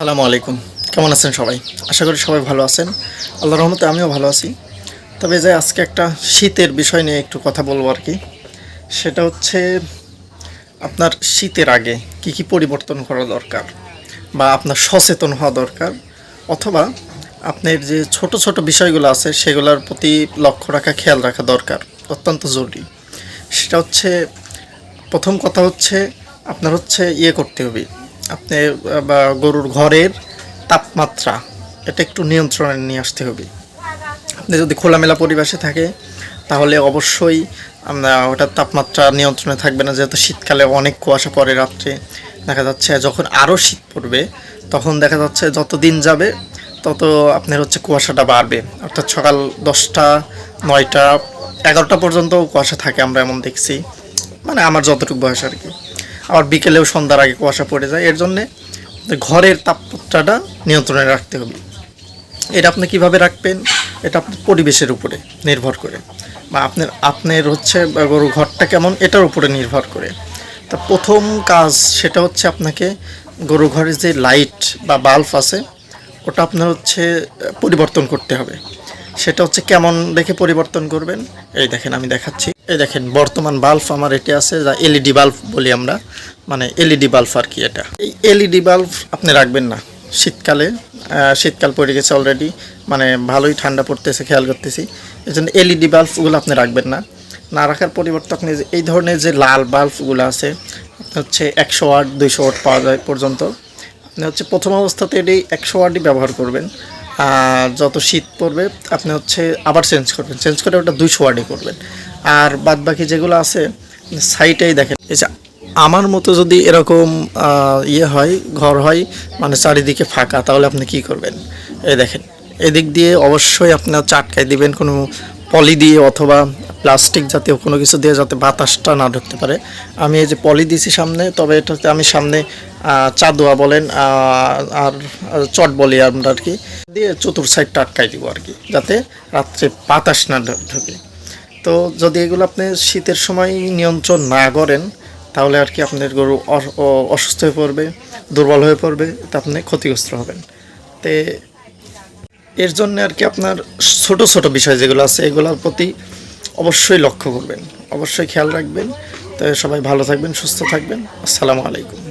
আসসালামু আলাইকুম। কেমন আছেন সবাই? আশা করি সবাই ভালো আছেন। আল্লাহ রহমতে আমিও ভালো আছি। তবে যে আজকে একটা শীতের বিষয় নিয়ে একটু কথা বলব আর কি। সেটা হচ্ছে আপনার শীতের আগে কি কি পরিবর্তন করা দরকার বা আপনার সচেতন হওয়া দরকার অথবা আপনার যে ছোট ছোট বিষয়গুলো আছে সেগুলোর প্রতি লক্ষ্য রাখা, খেয়াল রাখা দরকার। অত্যন্ত জরুরি। সেটা হচ্ছে, প্রথম কথা হচ্ছে, আপনার হচ্ছে ইয়ে করতে হবে। আপনি গরুর ঘরের তাপমাত্রা, এটা একটু নিয়ন্ত্রণে নিয়ে আসতে হবে। আপনি যদি খোলামেলা পরিবেশে থাকে, তাহলে অবশ্যই আমরা ওটার তাপমাত্রা নিয়ন্ত্রণে থাকবে না, যেহেতু শীতকালে অনেক কুয়াশা পড়ে রাত্রে। দেখা যাচ্ছে যখন আরও শীত পড়বে, তখন দেখা যাচ্ছে যত দিন যাবে, তত আপনার হচ্ছে কুয়াশাটা বাড়বে। অর্থাৎ সকাল দশটা, নয়টা, এগারোটা পর্যন্ত কুয়াশা থাকে, আমরা এমন দেখছি। মানে আমার যতটুকু বয়স আর কি। আবার বিকেলেও সন্ধ্যার আগে কুয়াশা পড়ে যায়। এর জন্যে ঘরের তাপমাত্রাটা নিয়ন্ত্রণে রাখতে হবে। এটা আপনি কীভাবে রাখবেন? এটা আপনার পরিবেশের উপরে নির্ভর করে। বা আপনার আপনার হচ্ছে গরু ঘরটা কেমন? এটার উপরে নির্ভর করে। তা প্রথম কাজ সেটা হচ্ছে আপনাকে গরু ঘরের যে লাইট বা বাল্ব আছে, ওটা আপনার হচ্ছে পরিবর্তন করতে হবে। সেটা হচ্ছে কেমন দেখে পরিবর্তন করবেন। এই দেখেন আমি দেখাচ্ছি। এই দেখেন, বর্তমান বাল্ব আমার এটি আছে, যা এলইডি বাল্ব বলি আমরা। মানে এলইডি বাল্ব আর কি এটা। এই এলইডি বাল্ব আপনি রাখবেন না। শীতকালে শীতকাল পড়ে গেছে অলরেডি মানে ভালোই ঠান্ডা পড়তেছে, খেয়াল করতেছি। এই জন্য এলইডি বাল্বগুলো আপনি রাখবেন না। না রাখার পরিবর্তে আপনি এই ধরনের যে লাল বাল্বগুলো আছে হচ্ছে একশো ওয়াট, দুইশো ওয়াট পাওয়া যায় পর্যন্ত। আপনি হচ্ছে প্রথম অবস্থাতে এটি একশো ওয়াটই ব্যবহার করবেন। যত শীত পড়বে, আপনি হচ্ছে আবার চেঞ্জ করবেন। চেঞ্জ করে ওটা দুইশো ওয়ার্ডে করবেন। আর বাদ বাকি যেগুলো আছে সাইটেই দেখেন। আমার মতো যদি এরকম ইয়ে হয়, ঘর হয় মানে চারিদিকে ফাঁকা, তাহলে আপনি কি করবেন? এই দেখেন, এদিক দিয়ে অবশ্যই আপনার চাটকাই দিবেন, কোনো পলি দিয়ে অথবা প্লাস্টিক জাতীয় কোনো কিছু দিয়ে যাতে বাতাসটা না ঢুকতে পারে। আমি এই যে পলি দিয়েছি সামনে, তবে এটাতে আমি সামনে চাদুয়া বলেন আর চট বলি আমরা আর কি, দিয়ে চতুর সাইডটা আটকাই দিব আর কি, যাতে রাত্রে বাতাস না ঢুকে। তো যদি এগুলো আপনি শীতের সময় নিয়ন্ত্রণ না করেন, তাহলে আর কি আপনার গরু অসুস্থ হয়ে পড়বে, দুর্বল হয়ে পড়বে, তা আপনি ক্ষতিগ্রস্ত হবেন। তে এর জন্য আর কি আপনার ছোট ছোট বিষয় যেগুলো আছে, এগুলোর প্রতি অবশ্যই লক্ষ্য করবেন। অবশ্যই খেয়াল রাখবেন। তো সবাই ভালো থাকবেন, সুস্থ থাকবেন। আসসালামু আলাইকুম।